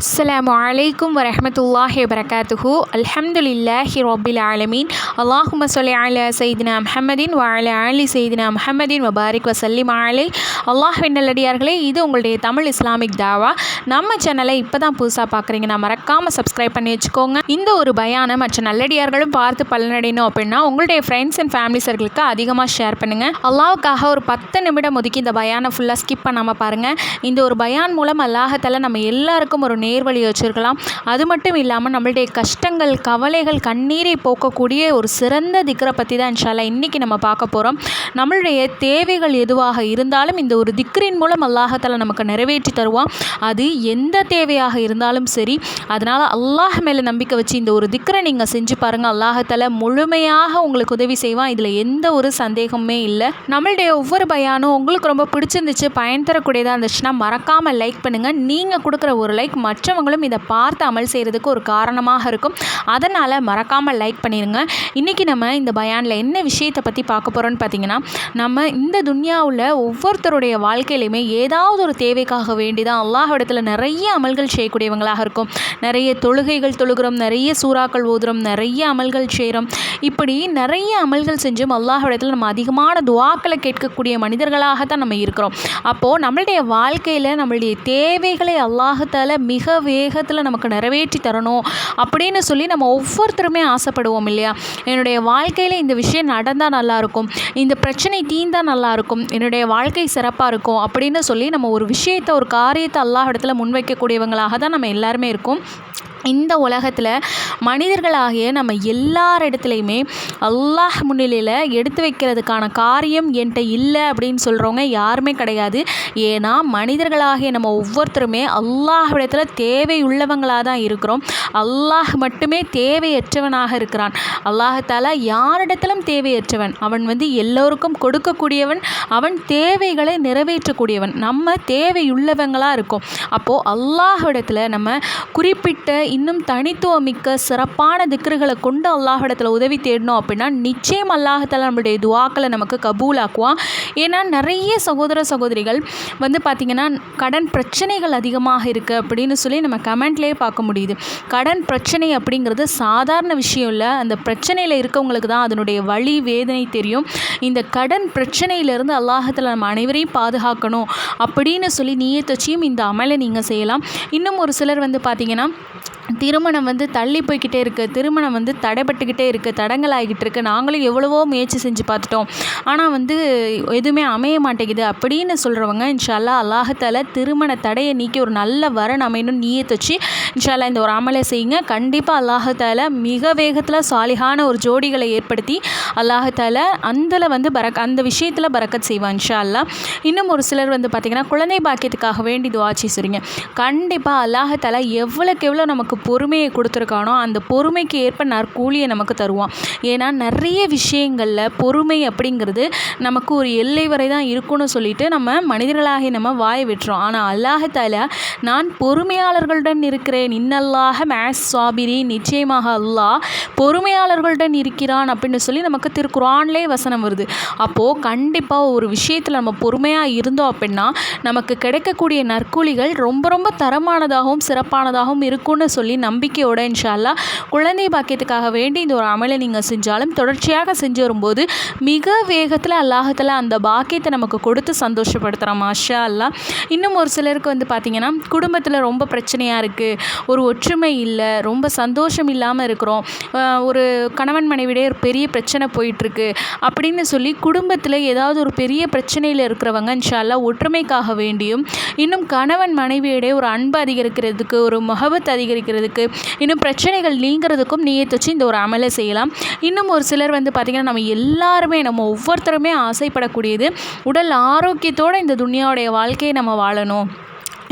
அஸ்ஸலாமு அலைக்கும் வரஹமத்துல்லாஹி வபரகாத்துஹு அல்ஹம்துலில்லாஹி ரபில் ஆலமீன் அல்லாஹும சொல்லி அலா சைதினா முஹம்மதின் வாழ அலி சைதினா முஹம்மதின் வபாரிக் வசல்லிம் ஆலை அல்லாஹ் நல்லடியார்களே இது உங்களுடைய தமிழ் இஸ்லாமிக் தாவா. நம்ம சேனலை இப்போ தான் புதுசாக பார்க்குறீங்கன்னா மறக்காமல் சப்ஸ்கிரைப் பண்ணி வச்சுக்கோங்க. இந்த ஒரு பயானை மற்ற நல்லடியார்களும் பார்த்து பலனடையணும் அப்படின்னா உங்களுடைய ஃப்ரெண்ட்ஸ் அண்ட் ஃபேமிலி சர்க்கிளுக்கு அதிகமாக ஷேர் பண்ணுங்கள் அல்லாவுக்காக ஒரு பத்து நிமிடம் ஒதுக்கி இந்த பயானை ஃபுல்லாக ஸ்கிப் பண்ணாமல் பாருங்கள் இந்த ஒரு பயான் மூலம் அல்லாஹத்தால நம்ம எல்லாருக்கும் ஒரு நேர்வழி வச்சுருக்கலாம். அது மட்டும் இல்லாமல் நம்மளுடைய கஷ்டங்கள் கவலைகள் கண்ணீரை போக்கக்கூடிய ஒரு சிறந்த திக்கரை பற்றி தான் இன்ஷால்லா இன்றைக்கி நம்ம பார்க்க போகிறோம் நம்மளுடைய தேவைகள் எதுவாக இருந்தாலும் இந்த ஒரு திக்ரின் மூலம் அல்லாஹத்தில் நமக்கு நிறைவேற்றி தருவான். அது எந்த தேவையாக இருந்தாலும் சரி அதனால் அல்லாஹ் மேலே நம்பிக்கை வச்சு இந்த ஒரு திக்கரை நீங்கள் செஞ்சு பாருங்கள் அல்லாஹத்தில் முழுமையாக உங்களுக்கு உதவி செய்வான். இதில் எந்த ஒரு சந்தேகமே இல்லை. நம்மளுடைய ஒவ்வொரு பயானும் உங்களுக்கு ரொம்ப பிடிச்சிருந்துச்சு பயன் தரக்கூடியதாக இருந்துச்சுன்னா மறக்காமல் லைக் பண்ணுங்கள் நீங்கள் கொடுக்குற ஒரு லைக் மற்றவங்களும் இதை பார்த்து அமல் செய்கிறதுக்கு ஒரு காரணமாக இருக்கும். அதனால் மறக்காமல் லைக் பண்ணிடுங்க இன்றைக்கி நம்ம இந்த பயானில் என்ன விஷயத்தை பற்றி பார்க்க போகிறோன்னு பார்த்தீங்கன்னா நம்ம இந்த துன்யாவில் ஒவ்வொருத்தருடைய வாழ்க்கையிலையுமே ஏதாவது ஒரு தேவைக்காக வேண்டி தான் அல்லாஹிடத்தில் நிறைய அமல்கள் செய்யக்கூடியவங்களாக இருக்கும். நிறைய தொழுகைகள் தொழுகிறோம் நிறைய சூறாக்கள் ஓதுறோம் நிறைய அமல்கள் செய்கிறோம் இப்படி நிறைய அமல்கள் செஞ்சும் அல்லாஹிடத்தில் நம்ம அதிகமான துவாக்களை கேட்கக்கூடிய மனிதர்களாக தான் நம்ம இருக்கிறோம். அப்போது நம்மளுடைய வாழ்க்கையில் நம்மளுடைய தேவைகளை அல்லாஹத்தால் மிக மிக வேகத்தில் நமக்கு நிறைவேற்றி தரணும் அப்படின்னு சொல்லி நம்ம ஒவ்வொருத்தருமே ஆசைப்படுவோம் இல்லையா? என்னுடைய வாழ்க்கையில் இந்த விஷயம் நடந்தால் நல்லாயிருக்கும் இந்த பிரச்சனை தீந்தால் நல்லாயிருக்கும் என்னுடைய வாழ்க்கை சிறப்பாக இருக்கும் அப்படின்னு சொல்லி நம்ம ஒரு விஷயத்தை ஒரு காரியத்தை அல்லாஹ் இடத்துல முன்வைக்கக்கூடியவங்களாக தான் நம்ம எல்லாருமே இருக்கோம். இந்த உலகத்தில் மனிதர்களாகிய நம்ம எல்லார் இடத்துலையுமே அல்லாஹ் முன்னிலையில் எடுத்து வைக்கிறதுக்கான காரியம் என்கிட்ட இல்லை அப்படின்னு சொல்கிறவங்க யாருமே கிடையாது. ஏன்னா மனிதர்களாகிய நம்ம ஒவ்வொருத்தருமே அல்லாஹ் இடத்துல தேவை உள்ளவங்களாக தான் இருக்கிறோம். அல்லாஹ் மட்டுமே தேவையற்றவனாக இருக்கிறான். அல்லாஹால யாரிடத்திலும் தேவையற்றவன். அவன் வந்து எல்லோருக்கும் கொடுக்கக்கூடியவன். அவன் தேவைகளை நிறைவேற்றக்கூடியவன். நம்ம தேவையுள்ளவங்களாக இருக்கோம். அப்போது அல்லாஹிடத்தில் நம்ம குறிப்பிட்ட இன்னும் தனித்துவமிக்க சிறப்பான திக்ருகளை கொண்டு அல்லாஹிடத்தில் உதவி தேடணும் அப்படின்னா நிச்சயம் அல்லாஹத்தில் நம்மளுடைய துவாக்களை நமக்கு கபூலாக்குவான். ஏன்னா நிறைய சகோதர சகோதரிகள் வந்து பார்த்திங்கன்னா கடன் பிரச்சனைகள் அதிகமாக இருக்குது அப்படின்னு சொல்லி நம்ம கமெண்ட்லேயே பார்க்க முடியுது. கடன் பிரச்சனை அப்படிங்கிறது சாதாரண விஷயம் இல்லை. அந்த பிரச்சனையில் இருக்கவங்களுக்கு தான் அதனுடைய வழி வேதனை தெரியும். இந்த கடன் பிரச்சனையிலேருந்து அல்லாஹத்தில் நம்ம அனைவரையும் பாதுகாக்கணும் அப்படின்னு சொல்லி நீயத்தச்சியும் இந்த அமலை நீங்கள் செய்யலாம். இன்னும் ஒரு சிலர் வந்து பார்த்திங்கன்னா திருமணம் வந்து தள்ளி போய்கிட்டே இருக்குது திருமணம் வந்து தடைப்பட்டுக்கிட்டே இருக்குது தடங்கள் இருக்குது நாங்களும் எவ்வளவோ முயற்சி செஞ்சு பார்த்துட்டோம். ஆனால் வந்து எதுவுமே அமைய மாட்டேங்குது. அப்படின்னு சொல்கிறவங்க இன்ஷால்லா அல்லாஹத்தால் திருமண தடையை நீக்கி ஒரு நல்ல வரன் அமையணும் நீயத்து வச்சு இன்ஷால்லா இந்த ஒரு அமலை செய்யுங்க. கண்டிப்பாக அல்லாஹத்தால் மிக வேகத்தில் சாலிகான ஒரு ஜோடிகளை ஏற்படுத்தி அல்லாஹத்தால் அந்தில் வந்து பரக் அந்த விஷயத்தில் பறக்கத் செய்வான் இன்ஷா அல்லா இன்னும் ஒரு சிலர் வந்து பார்த்திங்கன்னா குழந்தை பாக்கியத்துக்காக வேண்டி துவாச்சி சொல்றீங்க. கண்டிப்பாக அல்லாஹத்தால் எவ்வளோக்கு எவ்வளோ நமக்கு நமக்கு பொறுமையை கொடுத்துருக்கானோ அந்த பொறுமைக்கு ஏற்ப நற்கூலியை நமக்கு தருவான். ஏன்னா நிறைய விஷயங்களில் பொறுமை அப்படிங்கிறது நமக்கு ஒரு எல்லை வரை தான் இருக்கும்னு சொல்லிட்டு நம்ம மனிதர்களாகி நம்ம வாயை விட்டுறோம். ஆனால் அல்லாஹால நான் பொறுமையாளர்களுடன் இருக்கிறேன். இன்னல்லாக மேஸ் சாபிரி நிச்சயமாக அல்லாஹ் பொறுமையாளர்களுடன் இருக்கிறான் அப்படின்னு சொல்லி நமக்கு திருக்குறான்லேயே வசனம் வருது. அப்போது கண்டிப்பாக ஒரு விஷயத்தில் நம்ம பொறுமையாக இருந்தோம் அப்படின்னா நமக்கு கிடைக்கக்கூடிய நற்கூலிகள் ரொம்ப ரொம்ப தரமானதாகவும் சிறப்பானதாகவும் இருக்கும்னு சொல்லி நம்பிக்கையோட இன்ஷால்லா குழந்தை பாக்கியத்துக்காக வேண்டி இந்த ஒரு அமலை நீங்கள் செஞ்சாலும் தொடர்ச்சியாக செஞ்சு வரும்போது மிக வேகத்தில் அல்லாஹத்தில் அந்த பாக்கியத்தை நமக்கு கொடுத்து சந்தோஷப்படுத்துகிறோம் மாஷா அல்லா இன்னும் ஒரு சிலருக்கு வந்து பார்த்திங்கன்னா குடும்பத்தில் ரொம்ப பிரச்சனையாக இருக்குது ஒரு ஒற்றுமை இல்லை ரொம்ப சந்தோஷம் இல்லாமல் இருக்கிறோம் ஒரு கணவன் மனைவிடையே ஒரு பெரிய பிரச்சனை போயிட்டுருக்கு அப்படின்னு சொல்லி குடும்பத்தில் ஏதாவது ஒரு பெரிய பிரச்சனையில் இருக்கிறவங்க இன்ஷால்லா ஒற்றுமைக்காக வேண்டியும் இன்னும் கணவன் மனைவியிடையே ஒரு அன்பு அதிகரிக்கிறதுக்கு ஒரு முகபத் அதிகரிக்கிறதுக்கு இன்னும் பிரச்சனைகள் நீங்கிறதுக்கும் நீயே வச்சு இந்த ஒரு அமலை செய்யலாம். இன்னும் ஒரு சிலர் வந்து பார்த்திங்கன்னா நம்ம எல்லாருமே நம்ம ஒவ்வொருத்தருமே ஆசைப்படக்கூடியது உடல் ஆரோக்கியத்தோடு இந்த துனியாவுடைய வாழ்க்கையை நம்ம வாழணும்.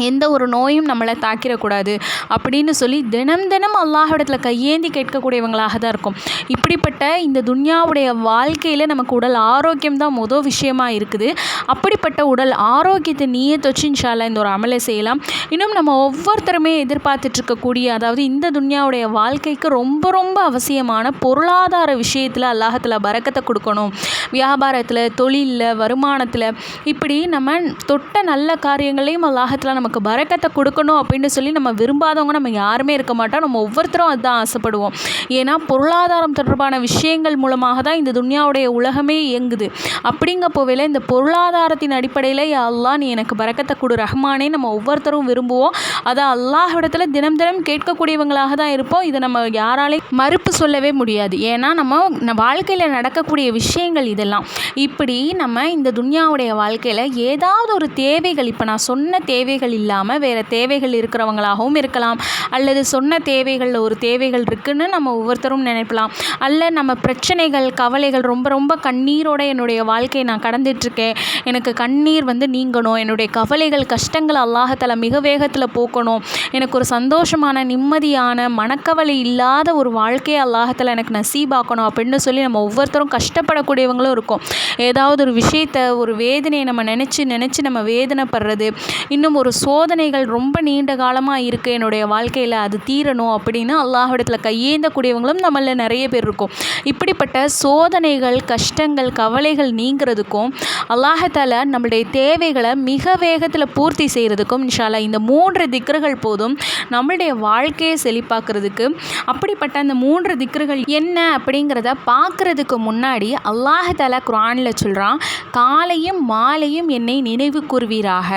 எந்த ஒரு நோயும் நம்மளை தாக்கிடக்கூடாது அப்படின்னு சொல்லி தினம் தினம் அல்லாஹிடத்தில் கையேந்தி கேட்கக்கூடியவங்களாக தான் இருக்கும். இப்படிப்பட்ட இந்த துன்யாவுடைய வாழ்க்கையில் நமக்கு உடல் ஆரோக்கியம் தான் மொதல் விஷயமாக இருக்குது. அப்படிப்பட்ட உடல் ஆரோக்கியத்தை நீயே தொச்சு இந்த ஒரு அமலை செய்யலாம். இன்னும் நம்ம ஒவ்வொருத்தருமே எதிர்பார்த்துட்ருக்கக்கூடிய அதாவது இந்த துன்யாவுடைய வாழ்க்கைக்கு ரொம்ப ரொம்ப அவசியமான பொருளாதார விஷயத்தில் அல்லாஹத்தில் பறக்கத்தை கொடுக்கணும். வியாபாரத்தில் தொழிலில் வருமானத்தில் இப்படி நம்ம தொட்ட நல்ல காரியங்களையும் அல்லாஹத்தில் நம்ம நமக்கு பறக்கத்தை கொடுக்கணும் அப்படின்னு சொல்லி நம்ம விரும்பாதவங்க நம்ம யாருமே இருக்க மாட்டோம். நம்ம ஒவ்வொருத்தரும் அதுதான் ஆசைப்படுவோம். ஏன்னா பொருளாதாரம் தொடர்பான விஷயங்கள் மூலமாக தான் இந்த துன்யாவுடைய உலகமே இயங்குது. அப்படிங்க போவேல இந்த பொருளாதாரத்தின் அடிப்படையில் அல்லா நீ எனக்கு பறக்கத்தை கொடு ரஹ்மானே நம்ம ஒவ்வொருத்தரும் விரும்புவோம். அதை அல்லாஹ் இடத்துல தினம் தினம் கேட்கக்கூடியவங்களாக தான் இருப்போம். இதை நம்ம யாராலையும் மறுப்பு சொல்லவே முடியாது. ஏன்னா நம்ம வாழ்க்கையில் நடக்கக்கூடிய விஷயங்கள் இதெல்லாம். இப்படி நம்ம இந்த துன்யாவுடைய வாழ்க்கையில் ஏதாவது ஒரு தேவைகள் இப்போ நான் சொன்ன தேவைகள் இல்லாமல் வேறு தேவைகள் இருக்கிறவங்களாகவும் இருக்கலாம். அல்லது சொன்ன தேவைகளில் ஒரு தேவைகள் இருக்குதுன்னு நம்ம ஒவ்வொருத்தரும் நினைப்பலாம். அல்ல நம்ம பிரச்சனைகள் கவலைகள் ரொம்ப ரொம்ப கண்ணீரோட என்னுடைய வாழ்க்கையை நான் கடந்துட்டுருக்கேன். எனக்கு கண்ணீர் வந்து நீங்கணும். என்னுடைய கவலைகள் கஷ்டங்கள் அல்லாஹத்தில் மிக வேகத்தில் போக்கணும். எனக்கு ஒரு சந்தோஷமான நிம்மதியான மனக்கவலை இல்லாத ஒரு வாழ்க்கையை அல்லாஹத்தில் எனக்கு நசீபாக்கணும் அப்படின்னு சொல்லி நம்ம ஒவ்வொருத்தரும் கஷ்டப்படக்கூடியவங்களும் இருக்கும். ஏதாவது ஒரு விஷயத்தை ஒரு வேதனையை நம்ம நினச்சி நினச்சி நம்ம வேதனைப்படுறது இன்னும் ஒரு சோதனைகள் ரொம்ப நீண்ட காலமாக இருக்குது என்னுடைய வாழ்க்கையில் அது தீரணும் அப்படின்னு அல்லாஹிடத்தில் கையேந்தக்கூடியவங்களும் நம்மளில் நிறைய பேர் இருக்கும். இப்படிப்பட்ட சோதனைகள் கஷ்டங்கள் கவலைகள் நீங்கிறதுக்கும் அல்லாஹத்தால் நம்மளுடைய தேவைகளை மிக வேகத்தில் பூர்த்தி செய்கிறதுக்கும் இன்ஷாலா இந்த மூன்று திக்ருகள் போதும் நம்மளுடைய வாழ்க்கையை செழிப்பாக்குறதுக்கு அப்படிப்பட்ட அந்த மூன்று திக்ருகள் என்ன அப்படிங்கிறத பார்க்குறதுக்கு முன்னாடி அல்லாஹால குரானில் சொல்கிறான் காலையும் மாலையும் என்னை நினைவு கூறுவீராக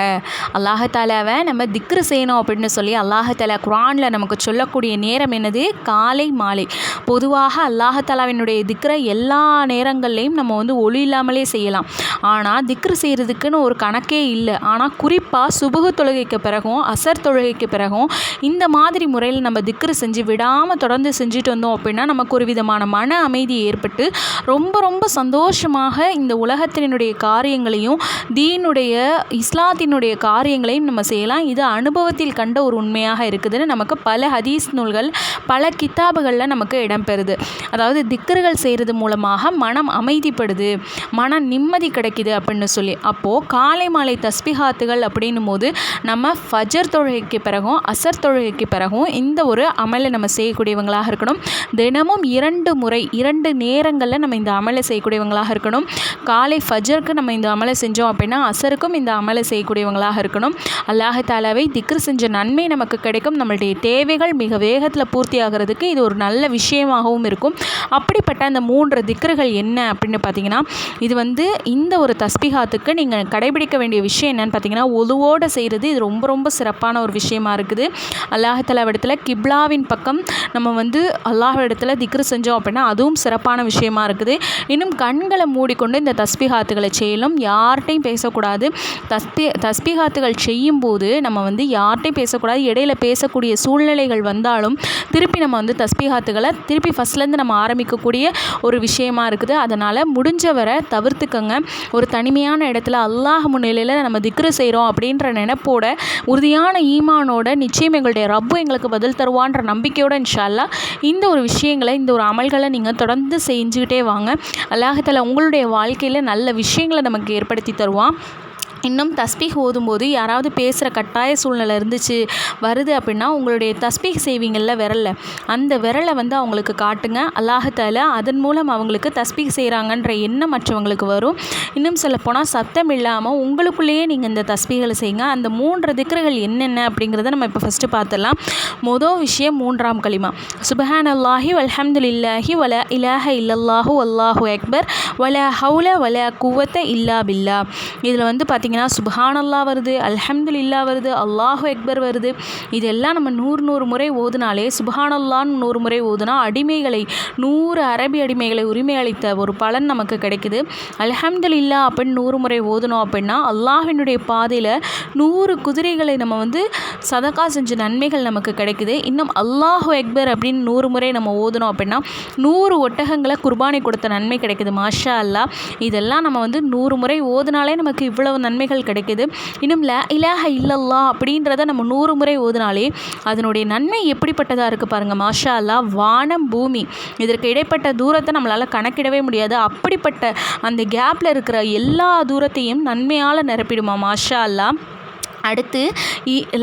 அல்லாஹத்தால தேவை நம்ம திக்ரு செய்யணும் அப்படின்னு சொல்லி அல்லாஹால குரானில் நமக்கு சொல்லக்கூடிய நேரம் என்னது? காலை மாலை. பொதுவாக அல்லாஹாலாவினுடைய திக்ரை எல்லா நேரங்கள்லேயும் நம்ம வந்து ஒளி இல்லாமலே செய்யலாம். ஆனால் திக்ரு செய்கிறதுக்குன்னு ஒரு கணக்கே இல்லை. ஆனால் குறிப்பாக சுபுகு தொழுகைக்கு பிறகும் அசர் தொழுகைக்கு பிறகும் இந்த மாதிரி முறையில் நம்ம திக்ரு செஞ்சு விடாமல் தொடர்ந்து செஞ்சுட்டு வந்தோம் அப்படின்னா நமக்கு ஒரு விதமான மன அமைதி ஏற்பட்டு ரொம்ப ரொம்ப சந்தோஷமாக இந்த உலகத்தினுடைய காரியங்களையும் தீனுடைய இஸ்லாத்தினுடைய காரியங்களையும் நம்ம செய்யலாம். இது அனுபவத்தில் கண்ட ஒரு உண்மையாக இருக்குதுன்னு நமக்கு பல ஹதீஸ் நூல்கள் பல கித்தாபுகளில் நமக்கு இடம்பெறுது. அதாவது திக்கர்கள் செய்கிறது மூலமாக மனம் அமைதிப்படுது மன நிம்மதி கிடைக்கிது அப்படின்னு சொல்லி. அப்போது காலை மாலை தஸ்பிஹாத்துகள் அப்படின்னும் போது நம்ம ஃபஜர் தொழுகைக்கு பிறகும் அசர் தொழுகைக்கு பிறகும் இந்த ஒரு அமலை நம்ம செய்யக்கூடியவங்களாக இருக்கணும். தினமும் இரண்டு முறை இரண்டு நேரங்களில் நம்ம இந்த அமலை செய்யக்கூடியவங்களாக இருக்கணும். காலை ஃபஜருக்கு நம்ம இந்த அமலை செஞ்சோம் அப்படின்னா அசருக்கும் இந்த அமலை செய்யக்கூடியவங்களாக இருக்கணும். அல்லாஹ் தாலாவை திக்ரு செஞ்ச நன்மை நமக்கு கிடைக்கும். நம்மளுடைய தேவைகள் மிக வேகத்தில் பூர்த்தி ஆகிறதுக்கு இது ஒரு நல்ல விஷயமாகவும் இருக்கும். அப்படிப்பட்ட அந்த மூன்று திக்ருகள் என்ன அப்படின்னு பார்த்தீங்கன்னா இது வந்து இந்த ஒரு தஸ்பிஹாத்துக்கு நீங்கள் கடைபிடிக்க வேண்டிய விஷயம் என்னென்னு பார்த்தீங்கன்னா ஒதுவோடு செய்கிறது இது ரொம்ப ரொம்ப சிறப்பான ஒரு விஷயமா இருக்குது. அல்லாஹலா இடத்துல கிப்லாவின் பக்கம் நம்ம வந்து அல்லாஹ் இடத்துல திக்ரு செஞ்சோம் அப்படின்னா அதுவும் சிறப்பான விஷயமா இருக்குது. இன்னும் கண்களை மூடிக்கொண்டு இந்த தஸ்பிஹாத்துகளை செய்யலும் யார்கிட்டையும் பேசக்கூடாது. தஸ்பி தஸ்பிஹாத்துகள் பேசும்போது நம்ம வந்து யார்கிட்டையும் பேசக்கூடாது. இடையில பேசக்கூடிய சூழ்நிலைகள் வந்தாலும் திருப்பி நம்ம வந்து தஸ்பிஹாத்துகளை திருப்பி ஃபஸ்ட்லேருந்து நம்ம ஆரம்பிக்கக்கூடிய ஒரு விஷயமா இருக்குது. அதனால் முடிஞ்ச வரை தவிர்த்துக்கங்க. ஒரு தனிமையான இடத்துல அல்லாஹ் முன்னிலையில் நம்ம திக்ரு செய்கிறோம் அப்படின்ற நினப்போட உறுதியான ஈமானோட நிச்சயம் எங்களுடைய ரப்பு எங்களுக்கு பதில் தருவான்ற நம்பிக்கையோட இன்ஷால்லா இந்த ஒரு விஷயங்களை இந்த ஒரு அமல்களை நீங்கள் தொடர்ந்து செஞ்சுக்கிட்டே வாங்க. அல்லாஹத்தில் உங்களுடைய வாழ்க்கையில் நல்ல விஷயங்களை நமக்கு ஏற்படுத்தி தருவான். இன்னும் தஸ்பீக் ஓதும்போது யாராவது பேசுகிற கட்டாய சூழ்நிலை இருந்துச்சு வருது அப்படின்னா உங்களுடைய தஸ்பீக் செய்வீங்கள்ல விரலில். அந்த விரலை வந்து அவங்களுக்கு காட்டுங்க. அல்லாஹத்தால அதன் மூலம் அவங்களுக்கு தஸ்பீக் செய்கிறாங்கன்ற எண்ணம் மற்றவங்களுக்கு வரும். இன்னும் சொல்லப்போனால் சத்தம் இல்லாமல் உங்களுக்குள்ளேயே நீங்கள் இந்த தஸ்பீகளை செய்யுங்க. அந்த மூன்று திக்கர்கள் என்னென்ன அப்படிங்கிறத நம்ம இப்போ ஃபஸ்ட்டு பார்த்துடலாம். மொதல் விஷயம் மூன்றாம் களிமா. சுபஹான் அல்லாஹி வல்ஹம்துலில்லாஹி வல இலாஹ இல்லல்லாஹு அல்லாஹு அக்பர். வல ஹவுல வல குவத்த இல்லா பில்லா. இதில் வந்து பார்த்திங்கன்னா பார்த்தீங்கன்னா சுபஹானல்லா வருது அல்ஹம்துலில்லா வருது அல்லாஹு அக்பர் வருது. இதெல்லாம் நம்ம நூறு நூறு முறை ஓதுனாலே சுபஹானல்லான்னு நூறு முறை ஓதுனா அடிமைகளை நூறு அரபி அடிமைகளை உரிமை அளித்த ஒரு பலன் நமக்கு கிடைக்குது. அல்ஹம்துலில்லா அப்படின்னு நூறு முறை ஓதுனோம் அப்படின்னா அல்லாஹினுடைய பாதையில் நூறு குதிரைகளை நம்ம வந்து சதக்கா செஞ்ச நன்மைகள் நமக்கு கிடைக்குது. இன்னும் அல்லாஹு அக்பர் அப்படின்னு நூறு முறை நம்ம ஓதுனோம் அப்படின்னா நூறு ஒட்டகங்களை குர்பானி கொடுத்த நன்மை கிடைக்குது மாஷா அல்லா இதெல்லாம் நம்ம வந்து நூறு முறை ஓதுனாலே நமக்கு இவ்வளவு நன்மை நன்மைகள் கிடைக்கிது. இன்னும் ல இலாஹ இல்லல்லா அப்படின்றத நம்ம நூறு முறை ஓதுனாலே அதனுடைய நன்மை எப்படிப்பட்டதாக இருக்குது பாருங்கள் மாஷா அல்லா வானம் பூமி இதற்கு இடைப்பட்ட தூரத்தை நம்மளால் கணக்கிடவே முடியாது. அப்படிப்பட்ட அந்த கேப்பில் இருக்கிற எல்லா தூரத்தையும் நன்மையால் நிரப்பிடுமா? மாஷா அல்லா அடுத்து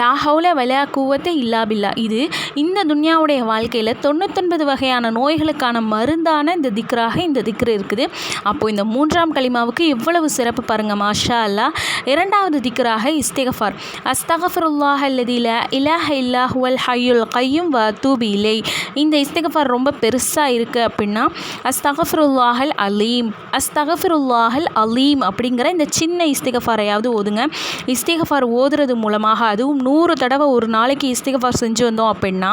லாஹவுல வலா கூவத்தை இல்லா பில்லா. இது இந்த துன்யாவுடைய வாழ்க்கையில் தொண்ணூத்தொன்பது வகையான நோய்களுக்கான மருந்தான இந்த திக்ராக இந்த திக்ரு இருக்குது. அப்போது இந்த மூன்றாம் களிமாவுக்கு எவ்வளவு சிறப்பு பாருங்கள் மாஷா அல்லா இரண்டாவது திக்ராக இஸ்திகஃபார். அஸ்தகஃபருல்லாஹ் அல்லதில இலாஹ இல்லாஹுவல் ஹையுல் கையும் வ தூபி இலை. இந்த இஸ்திகஃபார் ரொம்ப பெருசாக இருக்குது அப்படின்னா அஸ்தகஃபருல்லாஹல் அலீம் அஸ்தகஃபருல்லாஹல் அலீம் அப்படிங்கிற இந்த சின்ன இஸ்திகஃபாரையாவது ஓதுங்க. இஸ்திகஃபார் ஓது ஓதுறது மூலமாக அதுவும் நூறு தடவை ஒரு நாளைக்கு இஸ்திகஃபார் செஞ்சு வந்தோம் அப்படின்னா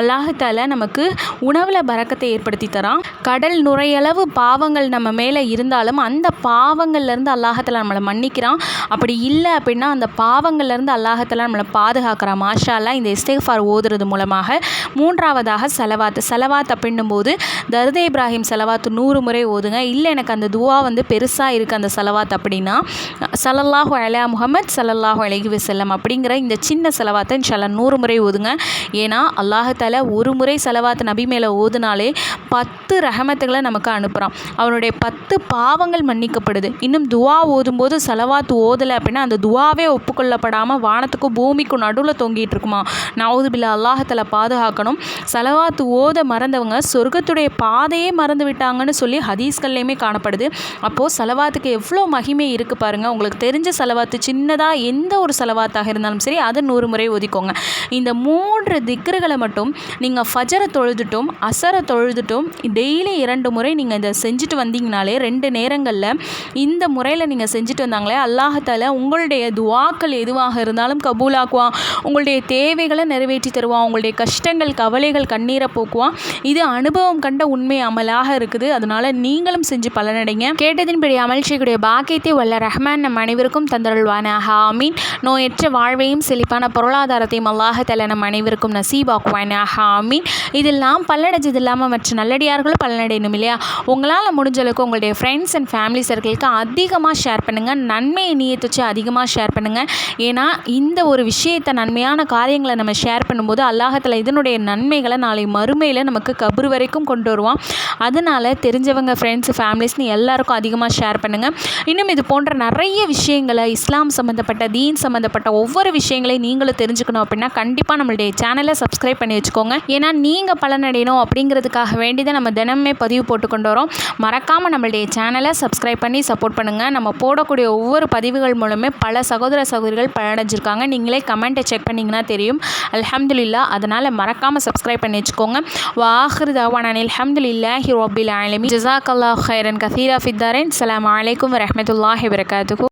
அல்லாஹால நமக்கு உணவில் பறக்கத்தை ஏற்படுத்தி தரான். கடல் நுரையளவு பாவங்கள் நம்ம மேலே இருந்தாலும் அந்த பாவங்கள்லேருந்து அல்லாஹத்தில் நம்மளை மன்னிக்கிறான். அப்படி இல்லை அப்படின்னா அந்த பாவங்கள்லேருந்து அல்லாஹத்தில் நம்மளை பாதுகாக்கிறான். மாஷாலாம் இந்த இஸ்திகஃபார் ஓதுறது மூலமாக மூன்றாவதாக செலவாத். செலவாத் அப்படின்னும்போது தருதே தர்தே இப்ராஹிம் செலவாத்து நூறு முறை ஓதுங்க. இல்லை எனக்கு அந்த துவா வந்து பெருசாக இருக்குது அந்த செலவாத் அப்படின்னா சலல்லாஹு அலா முகமது சலல்லாஹு அலஹி செல்லம். அப்படிங்கிற இந்த சின்ன செலவாத்தை இன்ஷால்லா நூறு முறை ஓதுங்க. ஏன்னா அல்லாஹால ஒரு முறை செலவாத்து நபி மேலே ஓதுனாலே பத்து ரஹமத்துகளை நமக்கு அனுப்புகிறான் அவனுடைய பத்து பாவங்கள் மன்னிக்கப்படுது. இன்னும் துவா ஓதும்போது செலவாத்து ஓதலை அப்படின்னா அந்த துவாவே ஒப்புக்கொள்ளப்படாமல் வானத்துக்கும் பூமிக்கும் நடுவில் தொங்கிட்டு இருக்குமா? பில்லா அல்லாஹத்தில் பாதுகாக்கணும். செலவாத்து ஓத மறந்தவங்க சொர்க்கத்துடைய பாதையே மறந்து விட்டாங்கன்னு சொல்லி ஹதீஸ்கள்லையுமே காணப்படுது. அப்போது செலவாத்துக்கு எவ்வளோ மகிமை இருக்குது பாருங்கள் உங்களுக்கு தெரிஞ்ச செலவாத்து சின்னதாக எந்த ஒரு செலவாத்தாக இருந்தாலும் சரி அதை நூறு முறை ஒதுக்கோங்க. இந்த மூன்று திக்ருகளை மட்டும் நீங்கள் ஃபஜரை தொழுதுட்டும் அசரை தொழுதுட்டும் டெய்லி இரண்டு முறை நீங்கள் இதை செஞ்சுட்டு வந்தீங்கனாலே ரெண்டு நேரங்களில் இந்த முறையில் நீங்கள் செஞ்சுட்டு வந்தாங்களே அல்லாஹத்தால் உங்களுடைய துவாக்கள் எதுவாக இருந்தாலும் கபூலாக்குவான். உங்களுடைய தேவைகளை நிறைவேற்றி தருவான். உங்களுடைய கஷ்டங்கள் கவலைகள் கண்ணீரை போக்குவான். இது அனுபவம் கண்ட உண்மை அமலாக இருக்குது. அதனால் நீங்களும் செஞ்சு பலனடைங்க. கேட்டதின்படி அமல் செய்யக்கூடிய பாக்கியத்தை வல்ல ரஹ்மான் நம் அனைவருக்கும் தந்தருள்வான ஹாமீன் நோயற்ற வாழ்வையும் செழிப்பான பொருளாதாரத்தையும் அல்லாஹத்தல நம் அனைவருக்கும் நசீபாக்குவானாக. ஆமீன். இதெல்லாம் பல்லடைஞ்சது இல்லாமல் மற்ற நல்லடியார்களும் பலனடையணும் இல்லையா? உங்களால் முடிஞ்ச அளவுக்கு உங்களுடைய ஃப்ரெண்ட்ஸ் அண்ட் ஃபேமிலி சர்க்கிளுக்கு அதிகமாக ஷேர் பண்ணுங்கள் நன்மையை நீயத்து வச்சு அதிகமாக ஷேர் பண்ணுங்கள் ஏன்னா இந்த ஒரு விஷயத்தை நன்மையான காரியங்களை நம்ம ஷேர் பண்ணும்போது அல்லாஹத்தில் இதனுடைய நன்மைகளை நாளை மறுமையில் நமக்கு கபர் வரைக்கும் கொண்டு வருவோம் அதனால் தெரிஞ்சவங்க ஃப்ரெண்ட்ஸ் ஃபேமிலிஸ்னு எல்லாருக்கும் அதிகமாக ஷேர் பண்ணுங்கள் இன்னும் இது போன்ற நிறைய விஷயங்களை இஸ்லாம் சம்மந்தப்பட்ட தீன் சம்மந்த சம்மந்தப்பட்ட ஒவ்வொரு விஷயங்களையும் நீங்களும் தெரிஞ்சுக்கணும் அப்படின்னா கண்டிப்பாக நம்மளுடைய சேனலை சப்ஸ்கிரைப் பண்ணி வச்சுக்கோங்க. ஏன்னா நீங்கள் பலனடையணும் அப்படிங்கிறதுக்காக வேண்டி தான் நம்ம தினமே பதிவு போட்டு கொண்டு வரோம். மறக்காமல் நம்மளுடைய சேனலை சப்ஸ்கிரைப் பண்ணி சப்போர்ட் பண்ணுங்கள் நம்ம போடக்கூடிய ஒவ்வொரு பதிவுகள் மூலமே பல சகோதர சகோதரிகள் பலனடைஞ்சிருக்காங்க நீங்களே கமெண்ட்டை செக் பண்ணிங்கன்னா தெரியும். அலமதுல்லா அதனால் மறக்காமல் சப்ஸ்கிரைப் பண்ணி வச்சுக்கோங்க. வாஹிர் தவான் அலமதுல்லாஹி ரொபில் ஆலமி ஜசாக் அல்லாஹ் ஹைரன் கசீரா ஃபித்தாரன் அலாம் வலைக்கம் வரமத்துல்லாஹி வரகாத்து